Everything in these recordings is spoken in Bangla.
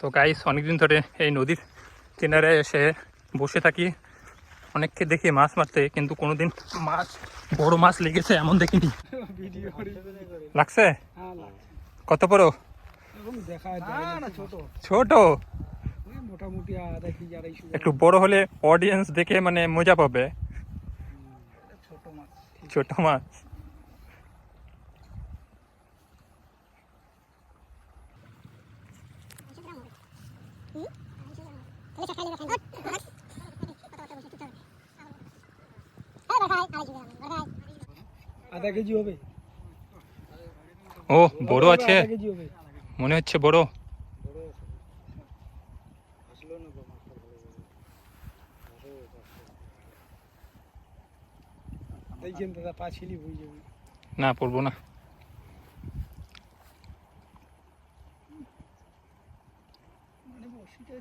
তো গাইস অনেকদিন ধরে এই নদীর কিনারে এসে বসে থাকি। অনেককে দেখি মাছ মারতে কিন্তু কোনোদিন মাছ বড় মাছ লেগেছে এমন দেখিনি। লাগছে? কত বড়? ছোট। একটু বড় হলে অডিয়েন্স দেখে মানে মজা পাবে। ছোট মাছ ছোট মাছ আধা কেজি হবে। ও বড় আছে? মনে হচ্ছে বড়। না পড়ব না। মানে বর্ষিটা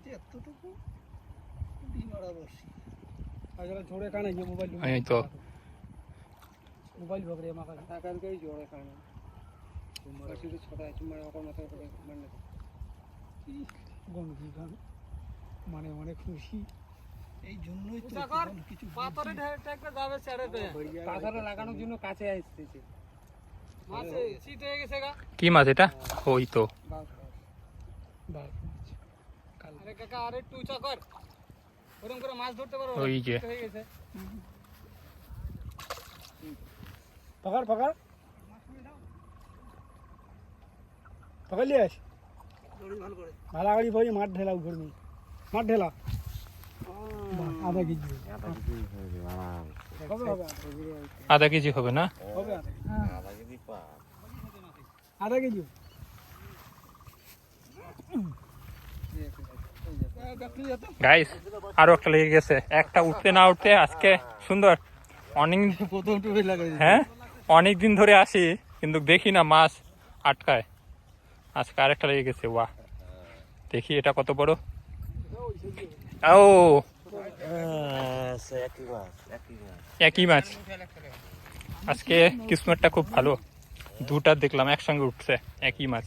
মোবাইল ভগরে মাকা টাকার কই জোড়ে কানে বর্ষি তো ছোট আছে মানে ওর মাথা করে মানে গন্ধি গান মানে মানে খুশি। এই জন্যই তো কিছু পাথরে ঠেকতে যাবে ছেড়ে দে। পাথরে লাগানোর জন্য কাছে আসতেছে। মাছে সিট হয়ে গেছে গা। কি মাছ এটা? ওই তো। আরে কাকা আরে একটু উঁচা কর। ওরকম করে মাছ ধরতে পারো ওই যে। হয়ে গেছে। পকড় পকড় পকড় লিয়াস ভালো গাড়ি ভাই মাঠ ঢেলা ঘর में মাঠ ঢেলা আধা কেজি আধা কেজি হবে না হবে আধা কেজি গাইস আরও একটা লেগে গেছে। একটা উঠতে না উঠতে আজকে সুন্দর। অনেক হ্যাঁ? অনেক দিন ধরে আসি কিন্তু দেখি না মাছ আটকায়। আজকে আরেকটা লেগে গেছে ওয়া দেখি এটা কত বড়। ও একই মাছ। আজকে কিসমতটা খুব ভালো। দুটা দেখলাম একসঙ্গে উঠছে একই মাছ।